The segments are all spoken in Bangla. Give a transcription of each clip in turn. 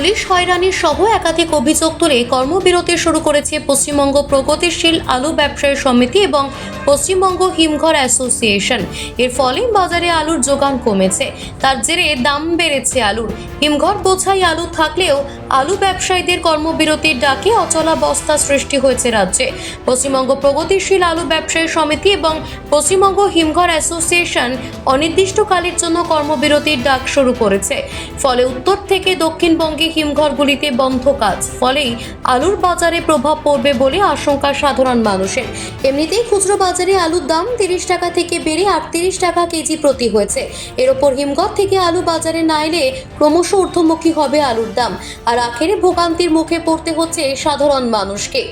পুলিশ হয়রানির সহ একাধিক অভিযোগ তুলে কর্মবিরতি শুরু করেছে পশ্চিমবঙ্গ প্রগতিশীল আলু ব্যবসায়ী সমিতি এবং পশ্চিমবঙ্গ হিমঘর অ্যাসোসিয়েশন। এর ফলে বাজারে আলুর যোগান কমেছে। তার জেরে দাম বেড়েছে আলুর। হিমঘর বোঝাই আলু থাকলেও আলু ব্যবসায়ীদের কর্মবিরতির ডাকে অচলাবস্থা সৃষ্টি হয়েছে রাজ্যে। পশ্চিমবঙ্গ প্রগতিশীল আলু ব্যবসায়ী সমিতি এবং পশ্চিমবঙ্গ হিমঘর অ্যাসোসিয়েশন অনির্দিষ্টকালের জন্য কর্মবিরতির ডাক শুরু করেছে। ফলে উত্তর থেকে দক্ষিণবঙ্গে হিমঘরগুলিতে বন্ধ কাজ। ফলেই আলুর বাজারে প্রভাব পড়বে বলে আশঙ্কা সাধারণ মানুষের। এমনিতেই খুচরো বাজারে আলুর দাম তিরিশ টাকা থেকে বেড়ে আটত্রিশ টাকা কেজি প্রতি হয়েছে। এর ওপর হিমঘর থেকে আলু বাজারে না এলে ক্রমশ ঊর্ধ্বমুখী হবে আলুর দাম। আর আখেরে ভোগান্তির মুখে পড়তে হচ্ছে সাধারণ মানুষকে।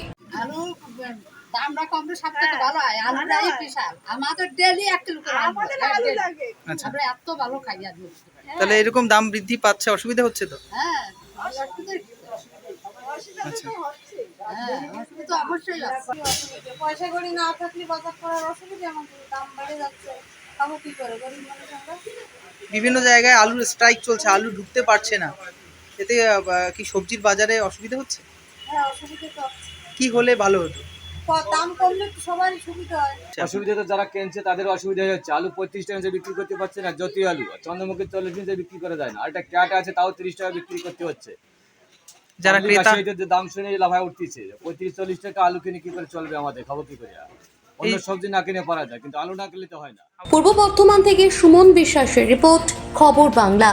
আলু দামটা কমলে সব থেকে ভালো হয়। আলুটাই বিশাল। আমাদের ডেলি এক কিলো করে আমাদের আলু লাগে। আচ্ছা আমরা এত ভালো খাই আলু। তাহলে এরকম দাম বৃদ্ধি পাচ্ছে অসুবিধা হচ্ছে তো? হ্যাঁ পয়সা করি না থাকলে বাজার করার অসুবিধা আমাদের দাম বেড়ে যাচ্ছে খাব কি করে গরিব মানুষ আমরা বিভিন্ন জায়গায় আলুর স্ট্রাইক চলছে আলু ঢুকতে পারছে না। এতে কি সবজির বাজারে অসুবিধা হচ্ছে? হ্যাঁ অসুবিধা তো কি হলে ভালো হতো? দাম কমলে সবারই সুবিধা হয়। অসুবিধা তো যারা কিনছে তাদের অসুবিধা হচ্ছে আলু পঁয়ত্রিশ টাকা বিক্রি করতে পারছে না যতই আলু। চন্দ্রমুখী চল্লিশ দিন বিক্রি করা যায় না। আর একটা ক্যাট আছে তাও তিরিশ টাকা বিক্রি করতে হচ্ছে। যারা আলু ক্রেতা দাম শুনে লাভায় উঠতেছে। পঁয়ত্রিশ চল্লিশ টাকা আলু কিনে কি করে চলবে আমাদের? খাব কি করে অন্য সবজি না কিনে পারা যায় কিন্তু আলু না কিনলে তো হয় না। পূর্ব বর্ধমান থেকে সুমন বিশ্বাসের রিপোর্ট খবর বাংলা।